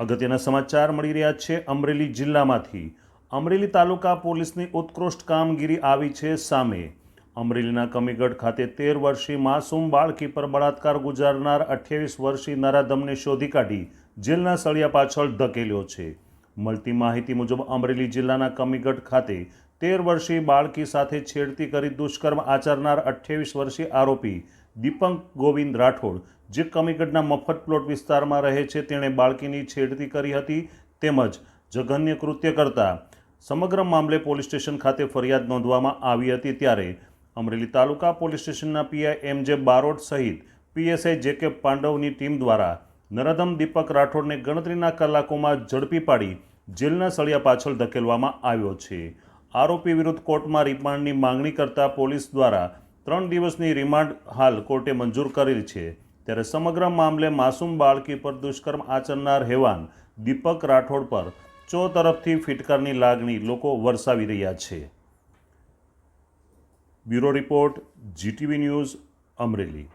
અગત્યના સમાચાર મળી રહ્યા છે અમરેલી જિલ્લામાંથી. અમરેલી તાલુકા પોલીસની ઉત્કૃષ્ટ કામગીરી આવી છે સામે. અમરેલીના કમીગઢ ખાતે તેર વર્ષીય માસૂમ બાળકી પર બળાત્કાર ગુજારનાર અઠ્યાવીસ વર્ષીય નરાધમને શોધી કાઢી જેલના સળિયા પાછળ ધકેલ્યો છે. મળતી માહિતી મુજબ અમરેલી જિલ્લાના કમીગઢ ખાતે તેર વર્ષીય બાળકી સાથે છેડતી કરી દુષ્કર્મ આચરનાર અઠ્યાવીસ વર્ષીય આરોપી દીપક ગોવિંદ રાઠોડ, જે કમીગઢના મફત પ્લોટ વિસ્તારમાં રહે છે, તેણે બાળકીની છેડતી કરી હતી તેમજ જઘન્ય કૃત્ય કરતા સમગ્ર મામલે પોલીસ સ્ટેશન ખાતે ફરિયાદ નોંધવામાં આવી હતી ત્યારે અમરેલી તાલુકા પોલીસ સ્ટેશનના પીઆઈ એમ જે બારોટ સહિત પીએસઆઈ જે કે પાંડવની ટીમ દ્વારા નરાધમ દીપક રાઠોડને ગણતરીના કલાકોમાં ઝડપી પાડી જેલના સળિયા પાછળ ધકેલવામાં આવ્યો છે. આરોપી વિરુદ્ધ કોર્ટમાં રિમાન્ડની માંગણી કરતા પોલીસ દ્વારા ત્રણ દિવસની રિમાન્ડ હાલ કોર્ટે મંજૂર કરેલ છે. ત્યારે સમગ્ર મામલે માસૂમ બાળકી પર દુષ્કર્મ આચરનાર હેવાન દીપક રાઠોડ પર ચો તરફથી ફિટકારની લાગણી લોકો વરસાવી રહ્યા છે. Bureau report, GTV news, Amreli.